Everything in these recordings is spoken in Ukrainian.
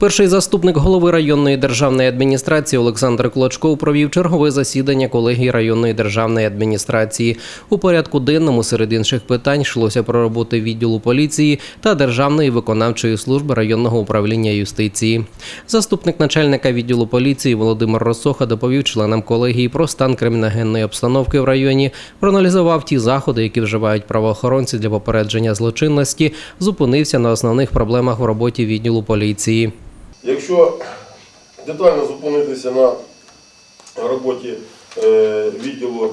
Перший заступник голови районної державної адміністрації Олександр Клочков провів чергове засідання колегії районної державної адміністрації. У порядку денному серед інших питань йшлося про роботи відділу поліції та Державної виконавчої служби районного управління юстиції. Заступник начальника відділу поліції Володимир Росоха доповів членам колегії про стан криміногенної обстановки в районі, проаналізував ті заходи, які вживають правоохоронці для попередження злочинності, зупинився на основних проблемах в роботі відділу поліції. Якщо детально зупинитися на роботі е, відділу,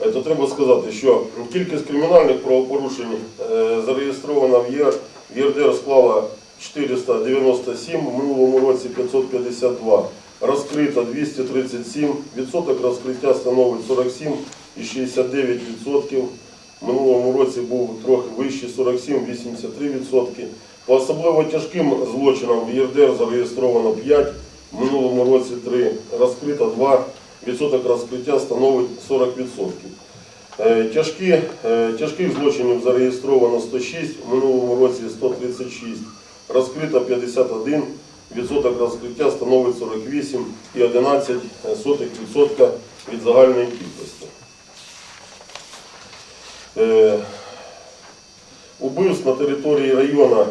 е, то треба сказати, що кількість кримінальних правопорушень е, зареєстрована в ЄР, в ЄРДР склала 497, в минулому році 552, розкрито 237, відсоток розкриття становить 47,69%. В минулому році був трохи вищий 47-83%. По особливо тяжким злочинам в ЄРДР зареєстровано 5, в минулому році 3, розкрито 2, відсоток розкриття становить 40%. Е, Тяжкі, е, тяжких злочинів зареєстровано 106, в минулому році 136, розкрито 51, відсоток розкриття становить 48,11% від загальної кількості. Е, Убивств на території району ну,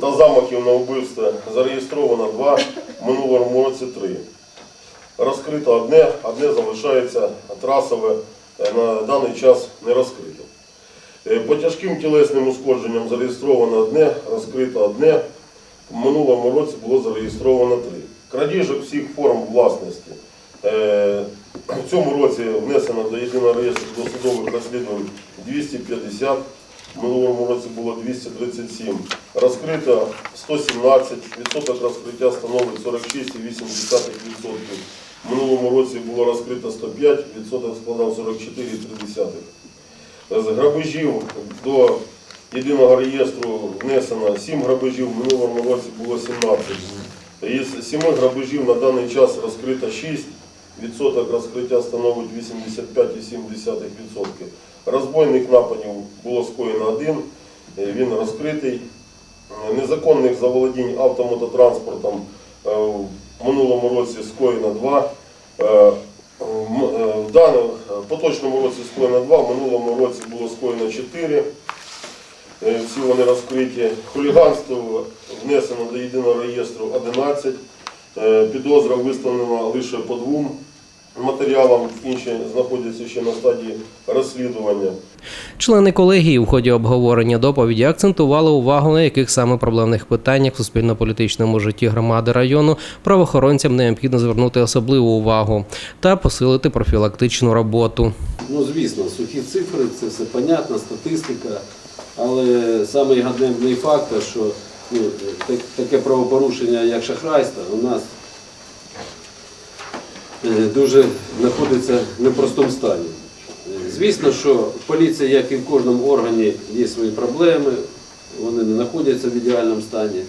та замахів на вбивство зареєстровано два, в минулому році три. Розкрито одне, одне залишається трасове, е, на даний час не розкрите. Е, По тяжким тілесним ушкодженням зареєстровано одне, розкрито одне. В минулому році було зареєстровано три. Крадіжок всіх форм власності. Е, В цьому році внесено до єдиного реєстру досудових розслідувань 250, в минулому році було 237. Розкрито 117, відсоток розкриття становить 46,8%. В минулому році було розкрито 105, відсоток складав 44,3%. З грабежів до єдиного реєстру внесено 7 грабежів, в минулому році було 17. Із 7 грабежів на даний час розкрито 6, відсоток розкриття становить 85,7%. Розбойних нападів було скоєно один, е, він розкритий. Е, Незаконних заволодінь автомототранспортом е, в минулому році скоєно 2. В поточному році скоєно 2, в минулому році було скоєно 4. Е, Всі вони розкриті. Хуліганство внесено до єдиного реєстру 11. Е, Підозра виставлена лише по двом матеріалам, інші знаходяться ще на стадії розслідування. Члени колегії у ході обговорення доповіді акцентували увагу на яких саме проблемних питаннях в суспільно-політичному житті громади району правоохоронцям необхідно звернути особливу увагу та посилити профілактичну роботу. Ну, звісно, сухі цифри, це все понятно, статистика. Але самий ганебний факт, що ну, таке правопорушення, як шахрайство, у нас дуже знаходиться в непростому стані. Е, Звісно, що в поліції, як і в кожному органі, є свої проблеми, вони не знаходяться в ідеальному стані.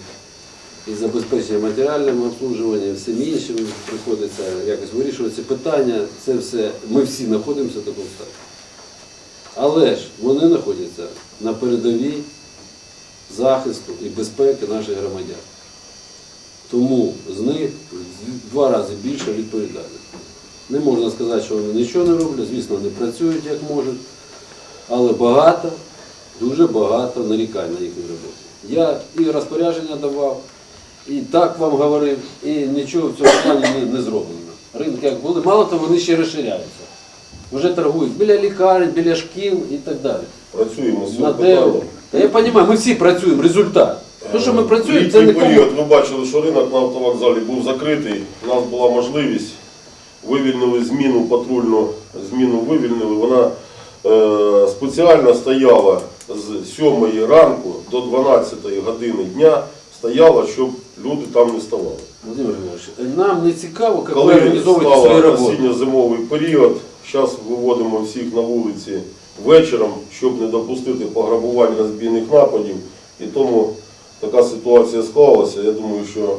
І забезпечення матеріальним обслуговуванням, всім іншим приходиться якось вирішувати ці питання. Це все, ми всі знаходимося в такому стані. Але ж вони знаходяться на передовій захисту і безпеки наших громадян. Тому з них в два рази більше відповідальність. Не можна сказати, що вони нічого не роблять, звісно, вони працюють як можуть, але багато, дуже багато нарікань на їхню роботу. Я і розпорядження давав, і так вам говорив, і нічого в цьому плані не, не зроблено. Ринки як були, мало того, вони ще розширяються. Вже торгують біля лікарень, біля шкіл і так далі. Працюємо з цього питання. Та я розумію, ми всі працюємо, результат. Те, що ми працюємо, це не кому. період ви бачили, що ринок на автовокзалі був закритий. У нас була можливість, вивільнили зміну патрульну, зміну вивільнили. Вона е, спеціально стояла з 7 ранку до 12 години дня, стояла, щоб люди там не ставали. Володимир Григорович, нам не цікаво, як ви Коли організовуєте свою став роботу. осінньо-зимовий період, зараз виводимо всіх на вулиці вечором, щоб не допустити пограбувань розбійних нападів. І тому така ситуація склалася. Я думаю, що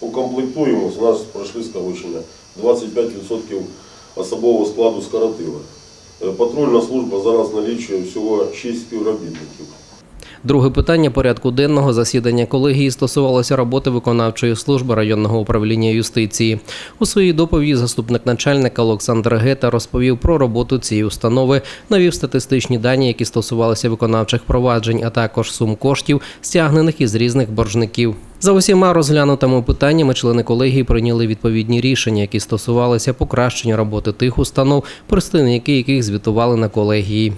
укомплектуємось, у нас пройшли скорочення. 25% особового складу скоротили. Е, Патрульна служба зараз налічує всього 6 співробітників. Друге питання порядку денного засідання колегії стосувалося роботи виконавчої служби районного управління юстиції. У своїй доповіді заступник начальника Олександр Гета розповів про роботу цієї установи, навів статистичні дані, які стосувалися виконавчих проваджень, а також сум коштів, стягнених із різних боржників. За усіма розглянутими питаннями члени колегії прийняли відповідні рішення, які стосувалися покращення роботи тих установ, представники яких звітували на колегії.